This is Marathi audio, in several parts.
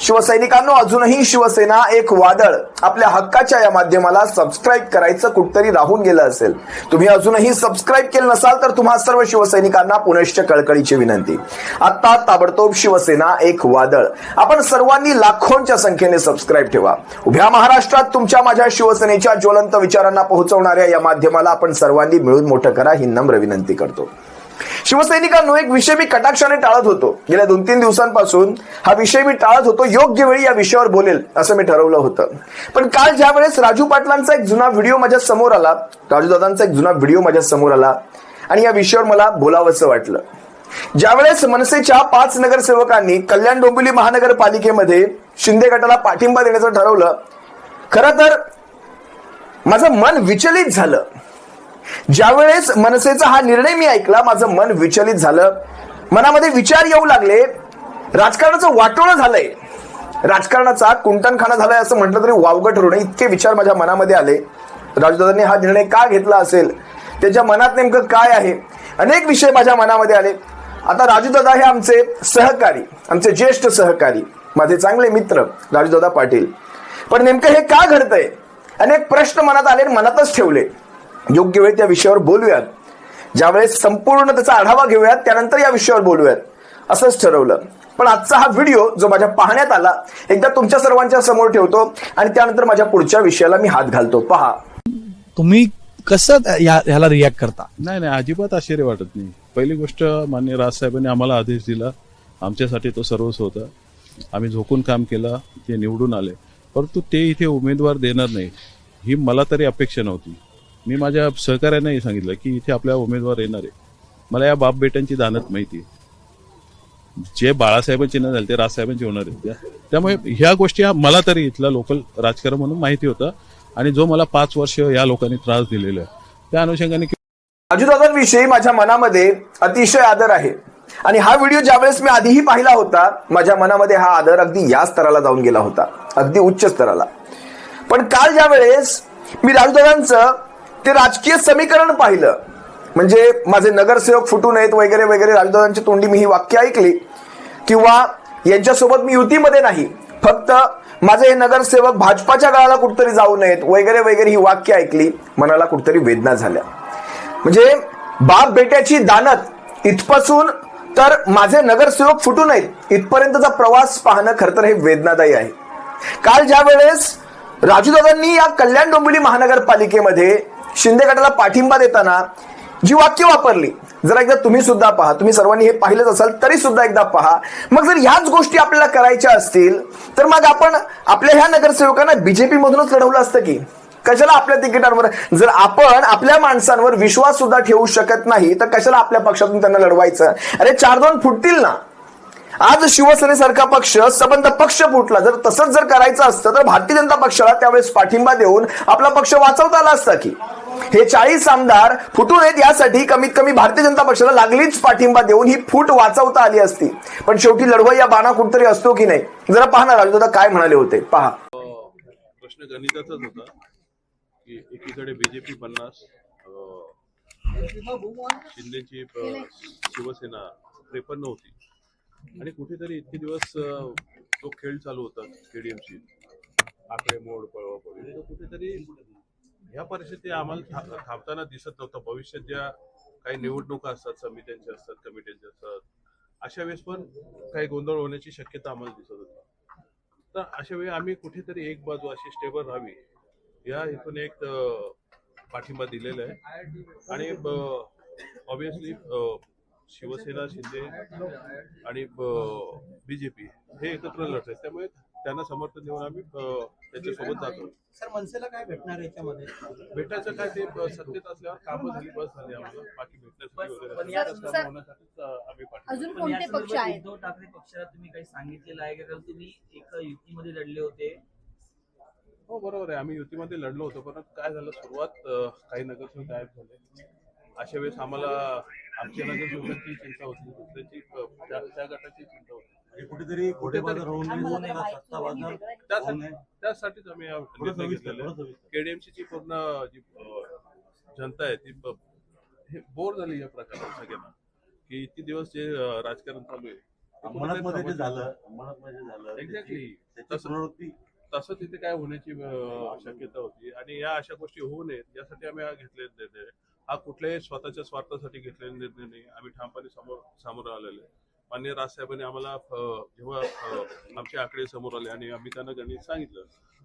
शिवसैनिकांनो अजूनही शिवसेना एक वादळ आपल्या हक्काच्या या माध्यमाला सबस्क्राईब करायचं कुठतरी राहून गेलं असेल. तुम्ही अजूनही सबस्क्राईब केलं नसाल तर तुम्हा सर्व शिवसैनिकांना पुनश्च कळकळीची विनंती. आता ताबडतोब शिवसेना एक वादळ. आपण सर्वांनी लाखोंच्या संख्येने सबस्क्राईब ठेवा. उभ्या महाराष्ट्रात तुमच्या माझ्या शिवसेनेच्या ज्वलंत विचारांना पोहोचवणाऱ्या या माध्यमाला आपण सर्वांनी मिळून मोठं करा ही नम्र विनंती करतो. शिवसैनिकांनो एक विषय मी कटाक्षाने टाळत होतो. गेल्या दोन तीन दिवसांपासून हा विषय मी टाळत होतो. योग्य वेळी या विषयावर बोलेल असं मी ठरवलं होतं. पण काल ज्या वेळेस राजू पाटलांचा एक जुना व्हिडिओ माझ्यासमोर आला राजूदादांचा एक जुना व्हिडिओ माझ्यासमोर आला आणि या विषयावर मला बोलावंसं वाटलं. ज्यावेळेस मनसेच्या पाच नगरसेवकांनी कल्याण डोंबिवली महानगरपालिकेमध्ये शिंदे गटाला पाठिंबा देण्याचं ठरवलं खरं तर माझं मन विचलित झालं. ज्यावेळेस मनसेचा हा निर्णय मी ऐकला माझं मन विचलित झालं. मनामध्ये विचार येऊ लागले. राजकारणाचं वाटोळं झालंय. राजकारणाचा कुंटणखाना झालाय असं म्हटलं तरी वावगं ठरू नये. इतके विचार माझ्या मनामध्ये आले. राजदादांनी हा निर्णय का घेतला असेल? त्याच्या मनात नेमकं काय आहे? अनेक विषय माझ्या मनामध्ये आले. आता राजूदादा हे आमचे सहकारी आमचे ज्येष्ठ सहकारी माझे चांगले मित्र राजूदादा पाटील. पण नेमकं हे का घडतंय? अनेक प्रश्न मनात आले आणि मनातच ठेवले. योग्य वेळी त्या विषयावर बोलूयात. ज्यावेळेस संपूर्ण त्याचा आढावा घेऊयात त्यानंतर या विषयावर बोलूयात. असंच ठरवलं. पण आजचा हा व्हिडिओ जो माझ्या पाहण्यात आला एकदा तुमच्या सर्वांच्या समोर ठेवतो आणि त्यानंतर माझ्या पुढच्या विषयाला मी हात घालतो. पहा. तुम्ही कसं ह्याला रिॲक्ट करता? नाही नाही अजिबात आश्चर्य वाटत नाही. पहिली गोष्ट मान्य राजसाहेबांनी आम्हाला आदेश दिला. आमच्यासाठी तो सर्वस्व होता. आम्ही झोकून काम केलं ते निवडून आले. परंतु ते इथे उमेदवार देणार नाही. ही मला तरी अपेक्षा नव्हती. मी माझ्या सहकाऱ्यांनाही सांगितलं की इथे आपल्या उमेदवार येणार आहे. मला या बाप बेटांची दानत माहिती आहे. जे बाळासाहेबांचे न झाले ते राजसाहेबांचे होणार आहेत. त्यामुळे ह्या गोष्टी मला तरी इथला लोकल राजकारण म्हणून माहिती होतं. आणि जो मला पाच वर्ष या लोकांनी त्रास दिलेला आहे त्या अनुषंगाने अजितदादांविषयी माझ्या मनामध्ये अतिशय आदर आहे. आणि हा व्हिडिओ ज्यावेळेस मी आधीही पाहिला होता माझ्या मनामध्ये हा आदर अगदी या स्तराला जाऊन गेला होता. अगदी उच्च स्तराला. पण काल ज्यावेळेस मी राजदादांचं ते राजकीय समीकरण पाहिलं. म्हणजे माझे नगरसेवक फुटू नयेत वगैरे वगैरे राजदादांची तोंडी मी ही वाक्य ऐकली. किंवा यांच्यासोबत मी युतीमध्ये नाही. फक्त माझे हे नगरसेवक भाजपाच्या काळाला कुठतरी जाऊ नयेत वगैरे वगैरे ही वाक्य ऐकली. मनाला कुठतरी वेदना झाल्या. म्हणजे बाप बेट्याची दानत इथपासून तर माझे नगरसेवक फुटू नयेत. इथपर्यंतचा प्रवास पाहणं खरं तर हे वेदनादायी आहे. काल ज्या वेळेस राजूदादांनी या कल्याण डोंबिवली महानगरपालिकेमध्ये शिंदे गटाला पाठिंबा देताना जी वाक्य वापरली जरा एकदा तुम्ही सुद्धा पहा. तुम्ही सर्वांनी हे पाहिलंच असाल तरी सुद्धा एकदा पहा. मग जर ह्याच गोष्टी आपल्याला करायच्या असतील तर मग आपण आपल्या ह्या नगरसेवकांना बीजेपी मधूनच लढवलं असतं की? कशाला आपल्या तिकिटांवर? जर आपण आपल्या माणसांवर विश्वास सुद्धा ठेवू शकत नाही तर कशाला आपल्या पक्षातून त्यांना लढवायचं? अरे चार दोन फुटतील ना. आज शिवसेनेसारखा पक्ष सबंध पक्ष फुटला. जर तसंच जर करायचं असतं तर भारतीय जनता पक्षाला त्यावेळेस पाठिंबा देऊन आपला पक्ष वाचवता आला असता की? हे चाळीस आमदार फुटू नयेत यासाठी कमीत कमी भारतीय जनता पक्षाला लागलीच पाठिंबा देऊन ही फूट वाचवता आली असती. पण शेवटी लढवई या बाणा कुठतरी असतो की नाही? जरा पहा ना राजदादा काय म्हणाले होते? पहा. प्रश्न गणिताचाच होता की एकीकडे बीजेपी पन्नास शिंदेची शिवसेना त्रेपन्न होती. आणि कुठेतरी इतके दिवस तो खेळ चालू होता स्टेडियमची आकडे मोड पळवापळी तो कुठेतरी ह्या परिस्थिती आम्हाला थांबताना दिसत नव्हतं. भविष्यात ज्या काही निवडणुका असतात समित्यांच्या असतात कमिट्यांच्या असतात अशा वेळेस पण काही गोंधळ होण्याची शक्यता आम्हाला दिसत होती. तर अशा वेळी आम्ही कुठेतरी एक बाजू अशी स्टेबल राहावी या इथून एक अं, पाठिंबा दिलेला आहे. आणि ऑब्विसली शिवसेना शिंदे आणि बीजेपी हे एकत्र लढत आहेत. त्यामुळे त्यांना समर्थन देऊन आम्ही अं, त्यांच्यासोबत जातो. सर मनसेला काय भेटणार याच्यामध्ये? भेटायचं काय ते सत्तेत असल्यावर कामं झाली बस झाली आम्हाला. बाकी भेटण्यासाठी पण वगैरे. या कामं होण्यासाठीच आम्ही पाठिंबा अजून पण कोणते या पक्ष आहेत? उद्धव ठाकरे पक्षाला तुम्ही काही सांगितलेलं आहे का? कारण तुम्ही एका युतीमध्ये लढले होते. हो बरोबर आहे. आम्ही युतीमध्ये लढलो होतो पण काय झालं? सुरुवात अं, काही नगरसेवक गायब झाले. अशा वेळेस आम्हाला चिंता होती दुसऱ्याची अं, त्या त्या गटाची चिंता होती कुठेतरी खोटे बाजार होऊन आम्हाला नये, काय सत्ता बाजार त्यासाठी होऊ नये. त्यासाठीच आम्ही हा निर्णय सविस्तर, घेतलेला थोडं सविस्तर. केडीएमसी ची पूर्ण जी अं, जनता आहे ती ब- हे बोर झाली या प्रकारात सगळ्यांना की इतके दिवस जे अं, राजकारण चालू आहे ते अंमलात मध्ये ते कुठेतरी झालं अंमलात मध्ये झालं Exactly. त्याची तसं- पुनरावृत्ती तसं तिथे काय होण्याची अं, शक्यता होती आणि या अशा गोष्टी होऊ नयेत यासाठी आम्ही हा निर्णय आहे. हा कुठल्याही स्वतःच्या स्वार्थासाठी घेतलेला निर्णय नाही. आम्ही ठामपणे समोर सामोरं आलेलो आहे. मान्य राजसाहेबांनी आम्हाला जेव्हा आमचे आकडे समोर आले आणि आम्ही त्यांना गणित सांगितलं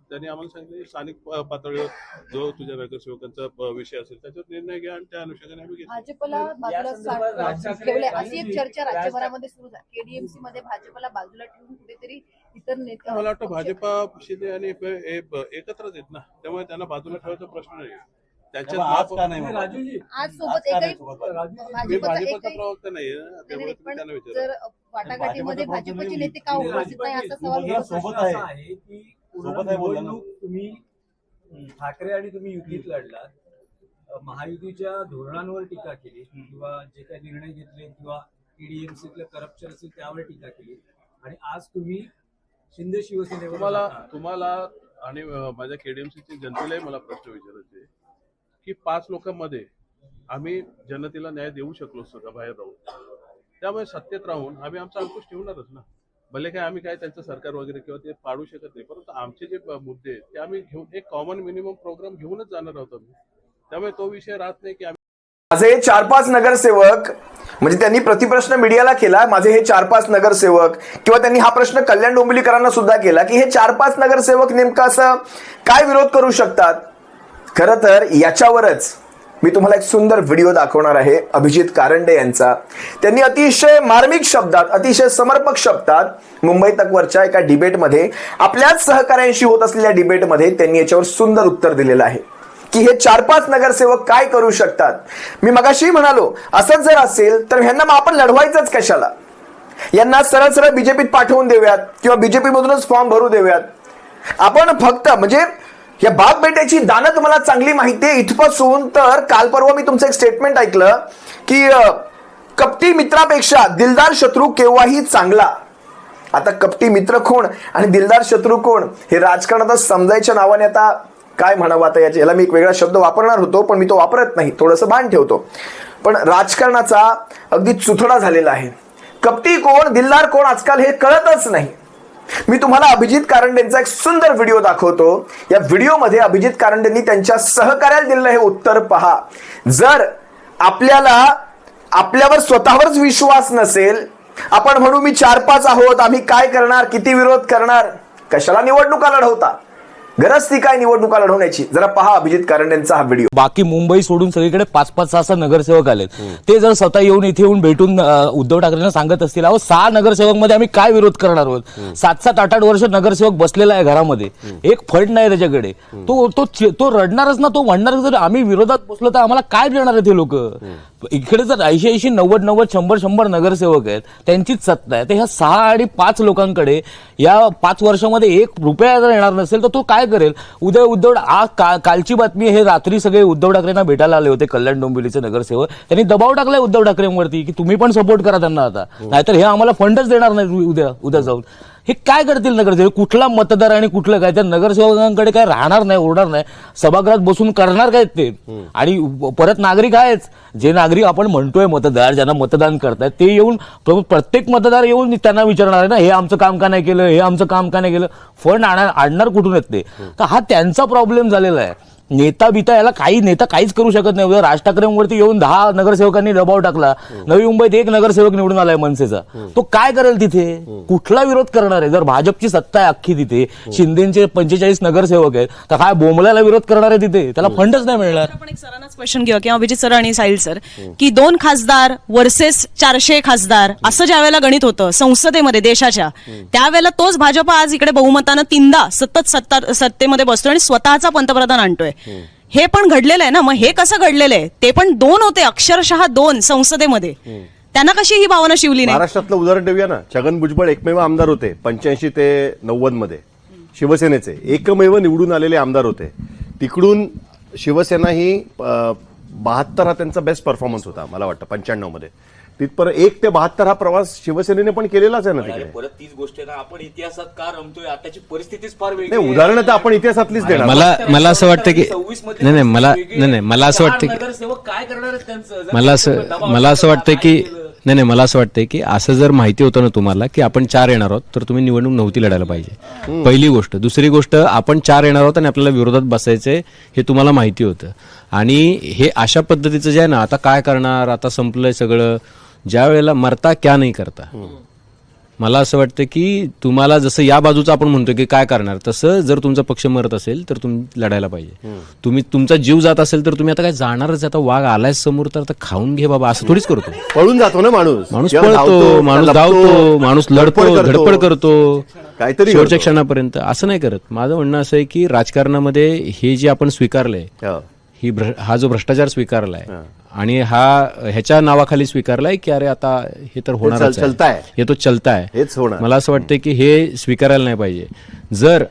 त्यांनी आम्हाला सांगितलं की स्थानिक पातळीवर जो तुझ्या नगरसेवकांचा विषय असेल त्याच्यावर निर्णय घ्या आणि त्या अनुषंगाने आम्ही घेतला भाजपला अशी एक चर्चा राज्यभरामध्ये सुरू झाली. केडीएमसी मध्ये भाजपला बाजूला ठेवून कुठेतरी इतर नेते मला वाटतं भाजपा शिंदे आणि एकत्रच आहेत ना. त्यामुळे त्यांना बाजूला ठेवायचा प्रश्न नाही आज का त्याच्यात नाही? राजूजी आज सोबत आज का नाही एकही सोबत? मी भाजपचा भाजपचा एकही प्रवक्ता नाही, त्यामुळे तुम्ही पण त्यांना विचारा जर वाटाघाटीमध्ये भाजपचा नेते का उपस्थित नाही असा सवाल होत सोबत. आहे. प्रश्न असा आहे की पूर्ण सोबत आहे बोलला ना. निवडणूक तुम्ही ठाकरे आणि तुम्ही युतीत लढलात अ, महायुतीच्या धोरणांवर टीका केली किंवा जे काही निर्णय घेतले किंवा ईडीएमसीतलं करप्शन असेल त्यावर टीका केली आणि आज तुम्ही शिंदे शिवसेनेवर तुम्हाला जाता. तुम्हाला आणि अं, माझ्या केडीएमसीच्या जनतेलाही मला प्रश्न विचारायचे आहे की पाच लोकांमध्ये आम्ही जनतेला न्याय देऊ शकलो सुद्धा बाहेर राहून. त्यामुळे सत्तेत राहून आम्ही आमचा अंकुश ठेवणारच ना. भले काय आम्ही काय त्यांचं सरकार वगैरे किंवा ते पाडू शकत नाही परंतु आमचे जे मुद्दे आहेत ते आम्ही घेऊन एक कॉमन मिनिमम प्रोग्राम घेऊनच जाणार आहोत आम्ही. त्यामुळे तो विषय राहत नाही की आम्ही माझे हे चार पाच नगरसेवक म्हणजे त्यांनी प्रतिप्रश्न मीडियाला केला माझे हे चार पाच नगरसेवक किंवा त्यांनी हा प्रश्न कल्याण डोंबिवलीकरांना सुद्धा केला की हे चार पाच नगरसेवक नेमकं असं काय विरोध करू शकतात? खरं तर याच्यावरच मी तुम्हाला एक सुंदर व्हिडिओ दाखवणार आहे अभिजित कारंडे यांचा. त्यांनी अतिशय मार्मिक शब्दात अतिशय समर्पक शब्दात मुंबई तकवरच्या एका डिबेटमध्ये आपल्याच सहकाऱ्यांशी होत असलेल्या डिबेटमध्ये त्यांनी याच्यावर सुंदर उत्तर दिलेलं आहे. की हे चार पाच नगरसेवक काय करू शकतात? मी मगाशी म्हणालो असंच जर असेल तर ह्यांना मग आपण लढवायचंच कशाला? यांना सरळ सरळ बीजेपीत पाठवून देऊयात किंवा बीजेपी मधूनच फॉर्म भरू देऊयात. आपण फक्त म्हणजे या बाप बेट्याची दानं तुम्हाला चांगली माहिती आहे. इथपासून तर काल परवा मी तुमचं एक स्टेटमेंट ऐकलं की कपटी मित्रापेक्षा दिलदार शत्रू केव्हाही चांगला. आता कपटी मित्र कोण आणि दिलदार शत्रू कोण हे राजकारणात समजायच्या नावाने आता काय म्हणावं आता याच्या याला मी एक वेगळा शब्द वापरणार होतो पण मी तो वापरत नाही. थोडंसं भान ठेवतो. पण राजकारणाचा अगदी चुथडा झालेला आहे. कपटी कोण दिलदार कोण आजकाल हे कळतच नाही. मी तुम्हाला अभिजित कारंडेंचा एक सुंदर व्हिडिओ दाखवतो. या व्हिडिओमध्ये अभिजित कारंडेंनी त्यांच्या सहकार्याला दिलेलं हे उत्तर पहा. जर आपल्याला आपल्यावर स्वतःवरच विश्वास नसेल आपण म्हणू मी चार पाच आहोत आम्ही काय करणार किती विरोध करणार? कशाला निवडणुका लढवता? गरज ती काय निवडणुका लढवण्याची जरा पहा अभिजित कारंडेंचा हा व्हिडिओ बाकी मुंबई सोडून सगळीकडे पाच पाच सहा सहा नगरसेवक आलेत. ते जर स्वतः येऊन इथे येऊन भेटून अ, उद्धव ठाकरेंना सांगत असतील अहो सहा नगरसेवकमध्ये आम्ही काय विरोध करणार आहोत? सात सात आठ आठ वर्ष नगरसेवक बसलेला आहे घरामध्ये. एक फंड नाही त्याच्याकडे. तो तो चि- तो रडणारच ना तो म्हणणारच जर आम्ही विरोधात बसलो तर आम्हाला काय देणार आहेत हे लोक? इकडे जर ऐंशी ऐंशी नव्वद नव्वद शंभर शंभर नगरसेवक आहेत त्यांचीच सत्ता आहे. तर ह्या सहा आणि पाच लोकांकडे या पाच वर्षामध्ये एक रुपया जर येणार नसेल तर तो काय करेल? उद्या उद्धव आज का- कालची बातमी हे रात्री सगळे उद्धव ठाकरेंना भेटायला आले होते कल्याण डोंबिवलीचे नगरसेवक. त्यांनी दबाव टाकलाय उद्धव ठाकरेंवरती की तुम्ही पण सपोर्ट करा त्यांना आता. नाहीतर हे आम्हाला फंडच देणार नाही उद्या उद्या जाऊन. हे काय करतील नगरसेवक? कुठला मतदार आणि कुठलं काय? त्या नगरसेवकांकडे काय राहणार नाही उरणार नाही. सभागृहात बसून करणार काय ते? आणि परत नागरिक आहेच. जे नागरिक आपण म्हणतोय मतदार ज्यांना मतदान करतायत ते येऊन प्र- प्रत्येक मतदार येऊन त्यांना विचारणार आहे ना हे आमचं काम का नाही केलं? हे आमचं काम का नाही केलं? फंड आणणार आणणार कुठून येत ते? तर हा त्यांचा प्रॉब्लेम झालेला आहे. नेता बिता याला काही नेता काहीच करू शकत नाही. उद्या राज ठाकरेंवरती येऊन दहा नगरसेवकांनी दबाव टाकला. नवी मुंबईत एक नगरसेवक निवडून आलाय मनसेचा. तो काय करेल तिथे? कुठला विरोध करणार आहे? जर भाजपची सत्ता आहे अख्खी तिथे शिंदेचे पंचेचाळीस नगरसेवक आहेत तर काय बोमल्याला विरोध करणार आहे तिथे? त्याला फंडच नाही मिळणार. आपण एक सरांनाच क्वेश्चन घेऊ किंवा अभिजित सर आणि साहिल सर की दोन खासदार वर्सेस चारशे खासदार असं ज्या वेळेला गणित होतं संसदेमध्ये देशाच्या त्यावेळेला तोच भाजप आज इकडे बहुमतानं तीनदा सतत सत्ता सत्तेमध्ये बसतोय आणि स्वतःचा पंतप्रधान आणतोय. हे पण घडलेलं आहे ना मग हे कसं घडलेलं आहे? ते पण दोन होते अक्षरशः दोन संसदेमध्ये. त्यांना कशी ही भावना शिवली नाही? महाराष्ट्रातलं उदाहरण देऊया ना. छगन भुजबळ एकमेव आमदार होते पंच्याऐंशी ते नव्वदमध्ये शिवसेनेचे. एकमेव निवडून आलेले आमदार होते. तिकडून शिवसेना ही बहात्तर हा त्यांचा बेस्ट परफॉर्मन्स होता मला वाटतं पंच्याण्णवमध्ये तिथपर्यंत एक ते बहात्तर हा प्रवास शिवसेनेने पण केलेलाच आहे ना तिकडे. परत तीच गोष्ट आहे ना आपण इतिहासात का रमतोय? आताची परिस्थितीच फार वेगळी नाही आहे. उदाहरणं तर आपण इतिहासातलीच देणार. मला मला असं वाटतं की 26 मध्ये नाही नाही मला वेगळी नाही नाही मला असं वाटतं की नगरसेवक काय करणार आहेत त्यांचं? जर मला असं दबाव मला असं वाटतं काय की केलं? नाही नाही मला असं वाटतं की असं जर माहिती होतं ना तुम्हाला की आपण चार येणार आहोत तर तुम्ही निवडणूक नव्हती लढायला पाहिजे. पहिली गोष्ट. दुसरी गोष्ट आपण चार येणार आहोत आणि आपल्याला विरोधात बसायचे हे तुम्हाला माहिती होतं. आणि हे अशा पद्धतीचं जे आहे ना आता काय करणार? आता संपलंय सगळं. ज्या वेळेला मरता क्या नाही करता? मला असं वाटतं की तुम्हाला जसं या बाजूचं आपण म्हणतो की काय करणार तसं जर तुमचा पक्ष मरत असेल तर तुम्ही लढायला पाहिजे. तुम्ही तुमचा जीव जात असेल तर तुम्ही आता काय जाणारच आता वाघ आलाय समोर तर आता खाऊन घे बाबा असं थोडीच करतो. पळून जातो ना माणूस. माणूस पळतो माणूस धावतो माणूस लढतो धडपड करतो. काहीतरी शेवटच्या. क्षणापर्यंत. असं नाही करत. माझं म्हणणं असं आहे की राजकारणामध्ये हे जे आपण स्वीकारलंय हो. भ्र- हा जो भ्रष्टाचार स्वीकारलाय आणि हा ह्याच्या नावाखाली स्वीकारलाय की अरे आता हे तर होणार. हे तो चलताय हेच होणार. मला असं वाटतं की हे स्वीकारायला नाही पाहिजे जर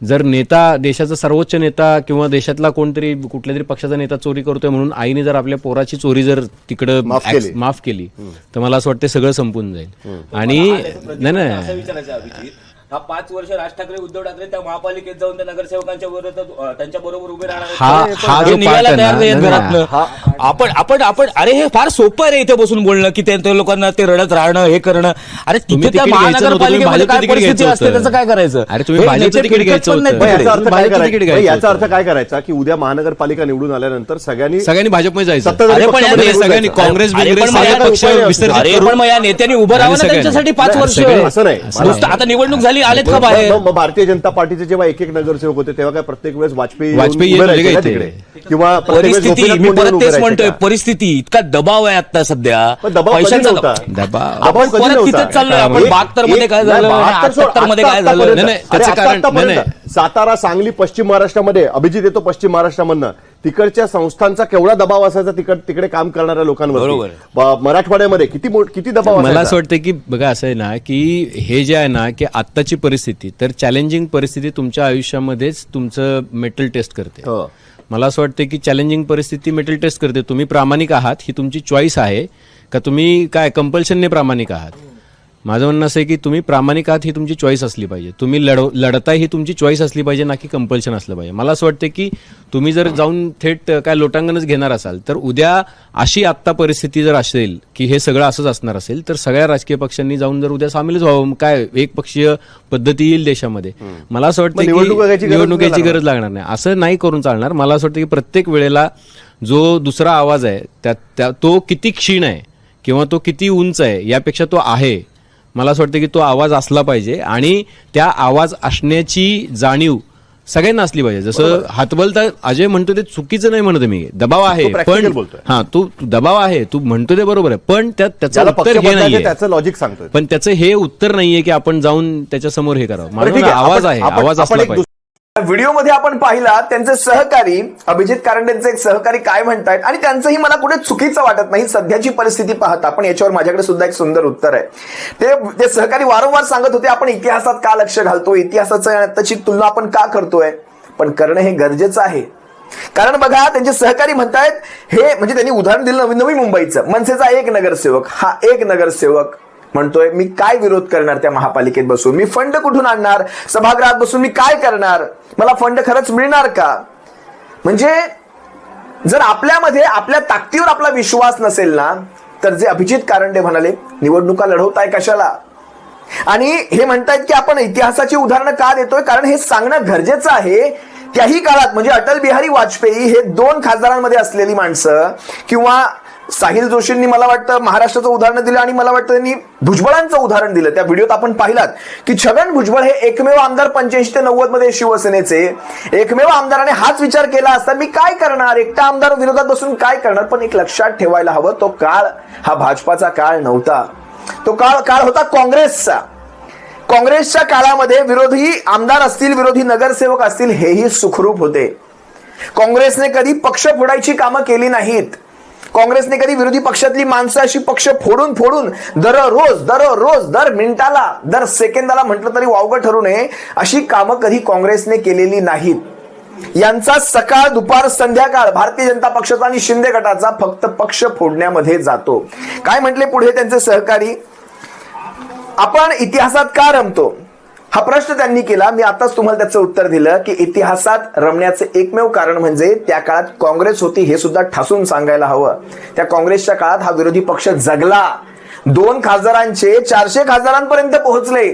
जर नेता देशाचा सर्वोच्च नेता किंवा देशातला कोणतरी कुठल्या तरी पक्षाचा नेता चोरी करतोय म्हणून आईने जर आपल्या पोराची चोरी जर तिकडं माफ केली. माफ केली तर मला असं वाटतं सगळं संपून जाईल आणि नाही नाही असं विचारायचं अभिजित हा पाच वर्ष राज ठाकरे उद्धव ठाकरे त्या महापालिकेत जाऊन त्या नगरसेवकांच्या विरोधात त्यांच्या बरोबर उभे राहणार. हा- हा जो निघायला part आहे तयार ना, नाहीयेत नाही, नाही, घरातनं. आपण आपण आपण अरे हे फार सोपं आहे रे इथे बसून बोलणं की त्या त्या लोकांना ते रडत राहणं हे करणं अरे तुम्ही तिथे त्या तिकीट घ्यायचं नव्हतं, तुम्ही महानगरपालिकेमध्ये काय भाजपचं तिकीट परिस्थिती घ्यायचं असते होतं. त्याचं काय करायचं अरे तुम्ही हे भाजपचं नेते तिकीट फिरकत घ्यायचं पण नाहीत होतं. मग तिकडे. याचा अर्थ काय तिकीट घ्यायचं याचा अर्थ. काय करायचा की उद्या महानगरपालिका निवडून आल्यानंतर सगळ्यांनी सगळ्यांनी भाजपमध्ये जायचं सत्ताधारी अरे पण पक्षामध्ये या निवडून सगळ्यांनी जायचं. काँग्रेस अरे बिग्रेस पण मग सगळे आता पक्ष विसर्जित अरे करून पण मग या नेत्यांनी उभं राहावं ना सगळ्यांनी. त्यांच्यासाठी पाच वर्ष सगळे- असं नाही नुसतं आता निवडणूक झाली आलेत का बाहेर मग- भारतीय जनता पार्टीचे जेव्हा एक एक नगरसेवक होते तेव्हा काय प्रत्येक वेळेस वाजपेयी वाजपेयी? किंवा परिस्थिती मी परत तेच म्हणतोय? परिस्थिती इतका दबाव आहे आता सध्या दबाव पैशांचा परत नव्हता तिथेच चाललोय आपण. 72 मध्ये काय झालं, नाही, 72 सोड, 78 मध्ये आत्ता- काय झालं? नाही, त्याचं कारण-. सातारा सांगली पश्चिम महाराष्ट्रामध्ये अभिजित येतो पश्चिम महाराष्ट्रामधनं तिकडच्या संस्थांचा केवढा दबाव असायचा तिकड तिकडे काम करणाऱ्या लोकांवर बरोबर. मराठवाड्यामध्ये किती किती दबाव मला? असं वाटतं की बघा असं आहे ना की हे जे आहे ना की आत्ताची परिस्थिती. तर चॅलेंजिंग परिस्थिती तुमच्या आयुष्यामध्येच तुमचं मेटल टेस्ट करते. हो. मला असं वाटतं की चॅलेंजिंग परिस्थिती मेटल टेस्ट करते. तुम्ही प्रामाणिक आहात ही तुमची चॉईस आहे. का तुम्ही काय कंपल्शनने प्रामाणिक आहात? माझं म्हणणं असं आहे की तुम्ही प्रामाणिक आहात ही तुमची चॉईस असली पाहिजे. तुम्ही लढ लढताय ही तुमची चॉईस असली पाहिजे ना की कंपल्शन असलं पाहिजे. मला असं वाटतं की तुम्ही जर जाऊन थेट काय लोटांगणच घेणार असाल तर उद्या अशी आत्ता परिस्थिती जर असेल की हे सगळं असंच असणार असेल तर सगळ्या राजकीय पक्षांनी जाऊन जर उद्या सामीलच व्हावं. काय एक पक्षीय पद्धती येईल देशामध्ये? मला असं वाटतं की घ्यायची गरज लागणार. गरज लागणार नाही. असं नाही करून चालणार. मला असं वाटतं की प्रत्येक वेळेला जो दुसरा आवाज आहे त्या तो किती क्षीण आहे किंवा तो किती उंच आहे यापेक्षा तो आहे. मला असं वाटतं की तो आवाज असला पाहिजे आणि त्या आवाज असण्याची जाणीव सगळ्यांना असली पाहिजे. जसं हातबल तर अजय म्हणतो ते चुकीचं नाही म्हणत मी. दबाव आहे. पण. हा तू दबाव आहे. तू म्हणतो ते बरोबर आहे. पण त्यात त्याचं उत्तर हे नाहीये. त्याचं लॉजिक सांगतोय. पण त्याचं हे उत्तर नाहीये की आपण जाऊन त्याच्यासमोर हे करावं. आवाज आहे. आवाज असला पाहिजे. व्हिडिओमध्ये आपण पाहिला त्यांचे सहकारी अभिजित कारंडेंचे एक सहकारी काय म्हणतायत? आणि त्यांचंही मला कुठे चुकीचं वाटत नाही सध्याची परिस्थिती पाहता. पण याच्यावर माझ्याकडे सुद्धा एक सुंदर उत्तर आहे. ते ते सहकारी वारंवार सांगत होते आपण इतिहासात का लक्ष घालतो इतिहासाचं आणि तुलना आपण का करतोय? पण करणं हे गरजेचं आहे. कारण बघा त्यांचे सहकारी म्हणतायत हे म्हणजे त्यांनी उदाहरण दिलं नवी नवी मुंबईचं. मनसेचा एक नगरसेवक हा एक नगरसेवक म्हणतोय मी काय विरोध करणार त्या महापालिकेत बसून? मी फंड कुठून आणणार? सभागृहात बसून मी काय करणार? मला फंड खरंच मिळणार का? म्हणजे जर आपल्यामध्ये आपल्या ताकदीवर आपला विश्वास नसेल ना तर जे अभिजित कारंडे म्हणाले निवडणुका लढवताय कशाला? आणि हे म्हणतायत की आपण इतिहासाची उदाहरणं का देतोय? कारण हे सांगणं गरजेचं आहे. त्याही काळात म्हणजे अटल बिहारी वाजपेयी हे दोन खासदारांमध्ये असलेली माणसं किंवा साहिल जोशींनी मला वाटतं महाराष्ट्राचं उदाहरण दिलं आणि मला वाटतं त्यांनी भुजबळांचं उदाहरण दिलं. त्या व्हिडिओत आपण पाहिलात की छगन भुजबळ हे एकमेव आमदार पंच्याऐंशी ते नव्वदमध्ये शिवसेनेचे. एकमेव आमदाराने हाच विचार केला असता मी काय करणार? एकटा आमदार विरोधात बसून काय करणार? पण एक लक्षात ठेवायला हवं तो काळ हा भाजपाचा काळ नव्हता. तो काळ काळ होता काँग्रेसचा. काँग्रेसच्या काळामध्ये विरोधी आमदार असतील विरोधी नगरसेवक असतील हेही सुखरूप होते. काँग्रेसने कधी पक्ष फोडायची कामं केली नाहीत. काँग्रेसने कधी विरोधी पक्षातली माणसं अशी पक्ष फोडून फोडून दररोज दररोज दर मिनिटाला दर सेकंदाला म्हटलं तरी वावगं ठरू नये अशी कामं कधी काँग्रेसने केलेली नाहीत. यांचा सकाळ दुपार संध्याकाळ भारतीय जनता पक्षाचा आणि शिंदे गटाचा फक्त पक्ष फोडण्यामध्ये जातो. काय म्हटले पुढे त्यांचे सहकारी? आपण इतिहासात का रमतो? हा प्रश्न त्यांनी केला. मी आताच तुम्हाला त्याचं उत्तर दिलं की इतिहासात रमण्याचे एकमेव कारण म्हणजे त्या काळात काँग्रेस होती हे सुद्धा ठासून सांगायला हवं. त्या काँग्रेसच्या काळात हा विरोधी पक्ष जगला. दोन खासदारांचे चारशे खासदारांपर्यंत पोहोचले.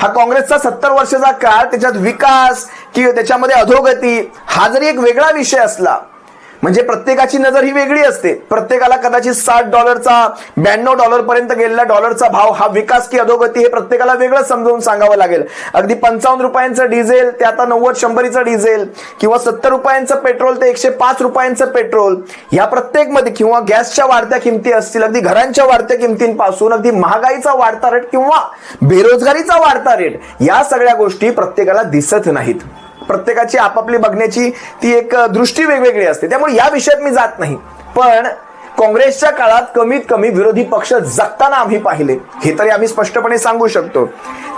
हा काँग्रेसचा सत्तर वर्षाचा काळ त्याच्यात विकास किंवा त्याच्यामध्ये अधोगती हा जरी एक वेगळा विषय असला म्हणजे प्रत्येकाची नजर ही वेगळी असते. प्रत्येकाला कदाचित साठ डॉलरचा ब्याण्णव डॉलर पर्यंत गेलेला डॉलरचा भाव हा विकास की अधोगती हे प्रत्येकाला वेगळं समजावून सांगावं लागेल. अगदी पंचावन्न रुपयांचं डिझेल ते आता नव्वद शंभरीचं डिझेल किंवा सत्तर रुपयांचं पेट्रोल ते एकशे पाच रुपयांचं पेट्रोल ह्या प्रत्येकमध्ये किंवा गॅसच्या वाढत्या किमती असतील अगदी घरांच्या वाढत्या किमतींपासून अगदी महागाईचा वाढता रेट किंवा बेरोजगारीचा वाढता रेट या सगळ्या गोष्टी प्रत्येकाला दिसत नाहीत. प्रत्येकाची आपापली बघण्याची ती एक दृष्टी वेगवेगळी असते. त्यामुळे या विषयात मी जात नाही. पण काँग्रेसच्या काळात कमीत कमी विरोधी पक्ष जगताना आम्ही पाहिले. हे तरी आम्ही स्पष्टपणे सांगू शकतो.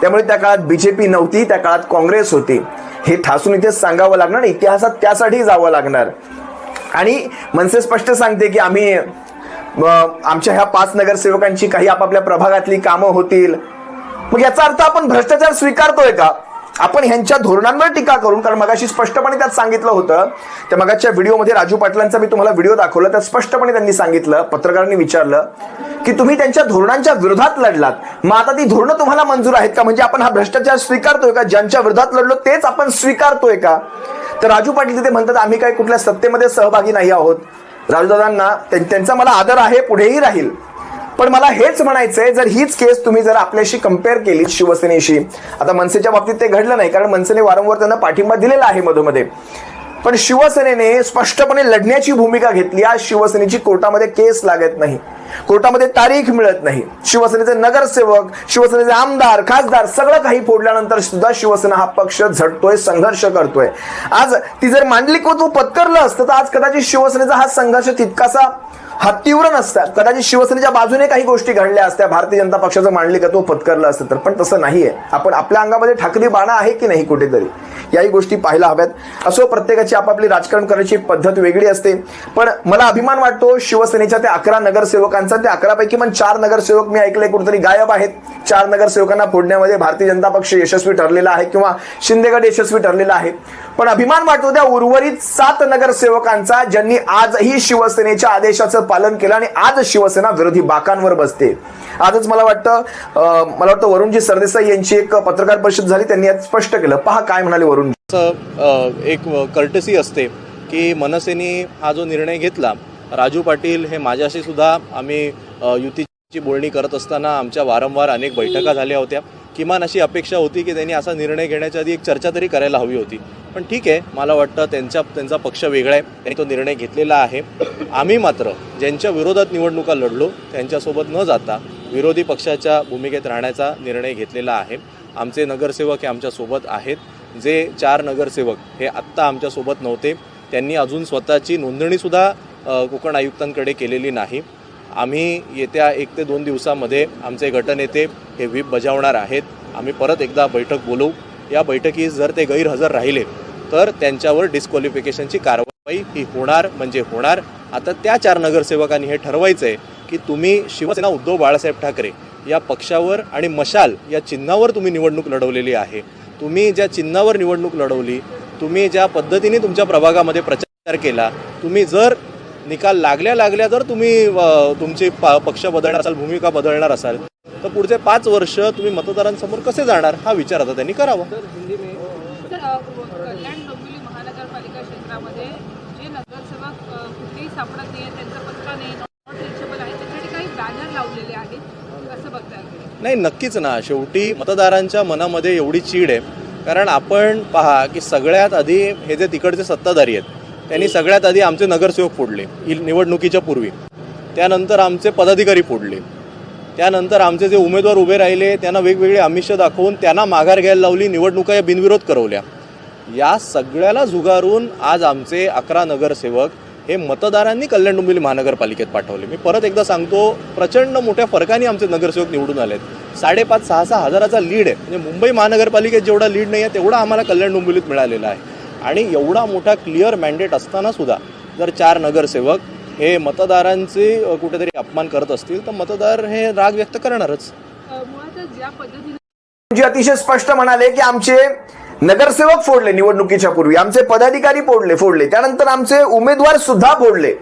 त्यामुळे त्या काळात बीजेपी नव्हती त्या काळात काँग्रेस होती. हे ठासून इथे सांगावं लागणार इतिहासात त्यासाठी जावं लागणार. आणि मनसे स्पष्ट सांगते की आम्ही आमच्या ह्या पाच नगरसेवकांची काही आपापल्या प्रभागातली कामं होतील. मग याचा अर्थ आपण भ्रष्टाचार स्वीकारतोय का? आपण ह्यांच्या धोरणांवर टीका करून कारण मगाशी स्पष्टपणे त्यात सांगितलं होतं त्या मगाच्या व्हिडिओमध्ये राजू पाटलांचा मी तुम्हाला व्हिडिओ दाखवला त्यात स्पष्टपणे त्यांनी सांगितलं पत्रकारांनी विचारलं की तुम्ही त्यांच्या धोरणांच्या विरोधात लढलात. मग आता ती धोरणं तुम्हाला मंजूर आहेत का? म्हणजे आपण हा भ्रष्टाचार स्वीकारतोय का? ज्यांच्या विरोधात लढलो तेच आपण स्वीकारतोय का? तर राजू पाटील तिथे म्हणतात आम्ही काय कुठल्या सत्तेमध्ये सहभागी नाही आहोत. राजूदादांना त्यां- त्यांचा मला आदर आहे पुढेही राहील. पण मला हेच म्हणायचंय जर हीच केस तुम्ही जर आपल्याशी कंपेअर केली शिवसेनेशी आता मनसेच्या बाबतीत ते घडलं नाही कारण मनसेने वारंवार त्यांना पाठिंबा दिलेला आहे मधोमध्ये पण शिवसेनेने स्पष्टपणे लढण्याची भूमिका घेतली आज शिवसेनेची कोर्टामध्ये केस लागत नाही. कोर्टामध्ये तारीख मिळत नाही. शिवसेनेचे नगरसेवक शिवसेनेचे आमदार खासदार सगळं काही फोडल्यानंतर सुद्धा शिवसेना हा पक्ष झटतोय संघर्ष करतोय. आज ती जर मांडलिकत्व पत्करलं असतं तर आज कदाचित शिवसेनेचा हा संघर्ष तितकासा हा तीव्र नसता. कदाचित शिवसेनेच्या बाजूने काही गोष्टी घडल्या असत्या. भारतीय जनता पक्षाचं मांडलिकत्व पत्करलं असतं. तर पण तसं नाहीये. आपण आपल्या अंगामध्ये ठाकरी बाणा आहे की नाही कुठेतरी? याही गोष्टी पाहायला हव्यात. असो प्रत्येकाची आपापली राजकारण करण्याची पद्धत वेगळी असते. पण मला अभिमान वाटतो शिवसेनेच्या त्या अकरा नगरसेवकांचा. त्या अकरापैकी पण चार नगरसेवक मी ऐकले कुठेतरी गायब आहेत. चार नगरसेवकांना फोडण्यामध्ये भारतीय जनता पक्ष यशस्वी ठरलेला आहे किंवा शिंदेगड यशस्वी ठरलेला आहे. पण अभिमान वाटतो त्या उर्वरित सात नगरसेवकांचा ज्यांनी आजही शिवसेनेच्या आदेशाचं पालन केलं आणि आज शिवसेना विरोधी बाकांवर बसते. आजच मला वाटतं मला वाटतं वरुणजी सरदेसाई यांची एक पत्रकार परिषद झाली त्यांनी आज स्पष्ट केलं. पहा काय म्हणाले वरुण एक कर्टसी असते की मनसेने हा जो निर्णय घेतला राजू पाटील हे माझ्याशी सुद्धा आम्ही युतीची बोलणी करत असताना आमच्या वारंवार अनेक बैठका झाल्या होत्या. किमान अशी अपेक्षा होती की त्यांनी असा निर्णय घेण्याच्या आधी एक चर्चा तरी करायला हवी होती. पण ठीक आहे मला वाटतं त्यांच्या त्यांचा पक्ष वेगळा आहे. त्यांनी तो निर्णय घेतलेला आहे. आम्ही मात्र ज्यांच्या विरोधात निवडणुका लढलो त्यांच्यासोबत न जाता विरोधी पक्षाच्या भूमिकेत राहण्याचा निर्णय घेतलेला आहे. आमचे नगरसेवक हे आमच्यासोबत आहेत. जे चार नगरसेवक हे आत्ता आमच्यासोबत नव्हते. त्यांनी अजून स्वतःची नोंदणीसुद्धा कोकण आयुक्तांकडे केलेली नाही. आम्ही येत्या एक ते दोन दिवसामध्ये आमचे गटनेते हे व्हीप बजावणार आहेत. आम्ही परत एकदा बैठक बोलवू या बैठकीत जर ते गैरहजर राहिले तर त्यांच्यावर डिस्क्वालिफिकेशनची कारवाई ही होणार म्हणजे होणार. आता त्या चार नगरसेवकांनी हे ठरवायचं आहे की तुम्ही शिवसेना उद्धव बाळासाहेब ठाकरे या पक्षावर आणि मशाल या चिन्हावर तुम्ही निवडणूक लढवलेली आहे. तुम्ही ज्या चिन्हावर निवडणूक लढवली तुम्ही ज्या पद्धतीने तुमच्या प्रभागामध्ये प्रचार केला तुम्ही जर निकाल लागल्या लागल्या जर तुम्ही तुमची पक्ष बदलणार असाल भूमिका बदलणार असाल तर पुढचे पाच वर्ष तुम्ही मतदारांसमोर कसे जाणार? हा विचार आता त्यांनी करावा. नाही नक्कीच ना. शेवटी मतदारांच्या मनामध्ये एवढी चीड आहे. कारण आपण पहा की सगळ्यात आधी हे जे तिकडचे सत्ताधारी आहेत त्यांनी सगळ्यात आधी आमचे नगरसेवक फोडले निवडणुकीच्या पूर्वी. त्यानंतर आमचे पदाधिकारी फोडले. त्यानंतर आमचे जे उमेदवार उभे राहिले त्यांना वेगवेगळे आमिष दाखवून त्यांना माघार घ्यायला लावली निवडणुका या बिनविरोध करवल्या. या सगळ्याला झुगारून आज आमचे अकरा नगरसेवक हे मतदारांनी कल्याण डोंबिवली महानगरपालिकेत पाठवले. मी परत एकदा सांगतो प्रचंड मोठ्या फरकाने आमचे नगरसेवक निवडून आलेत. साडेपाच सहा सहा हजाराचा लीड आहे. म्हणजे मुंबई महानगरपालिकेत जेवढा लीड नाही आहे तेवढा आम्हाला कल्याण डोंबिवलीत मिळालेला आहे. आणि एवढा मोठा क्लिअर मॅन्डेट असताना सुद्धा जर चार नगरसेवक हे मतदारांचे कुठेतरी अपमान करत असतील तर मतदार हे राग व्यक्त करणारच. जे अतिशय स्पष्ट म्हणाले की आमचे नगरसेवक फोडले निवडणुकीच्या पूर्वी आमचे पदाधिकारी फोडले फोडले. त्यानंतर आमचे उमेदवार सुद्धा फोडले.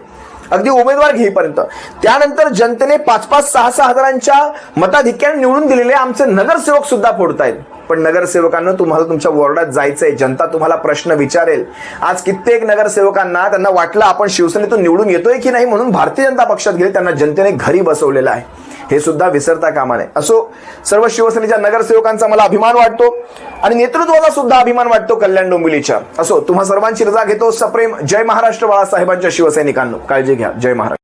अगदी उमेदवार घेईपर्यंत. त्यानंतर जनतेने पाच पाच सहा सहा हजारांच्या मताधिक्याने निवडून दिलेले आमचे नगरसेवक सुद्धा फोडतायत. पण नगरसेवकांना तुम्हाला तुमच्या वॉर्डात जायचंय. जनता तुम्हाला प्रश्न विचारेल. आज कित्येक नगरसेवकांना त्यांना वाटलं आपण शिवसेनेतून निवडून येतोय की नाही म्हणून भारतीय जनता पक्षात गेले त्यांना जनतेने घरी बसवलेलं आहे. हे सुद्धा विसरता कामा नये. असो सर्व शिवसेनेच्या नगरसेवकांचा मला अभिमान वाटतो आणि नेतृत्वाचा सुद्धा अभिमान वाटतो कल्याण डोंबिवलीच्या. असो तुम्हा सर्वांची रजा घेतो. सप्रेम जय महाराष्ट्र बाळासाहेबांच्या शिवसैनिकांनो. काळजी घ्या. जय महाराष्ट्र.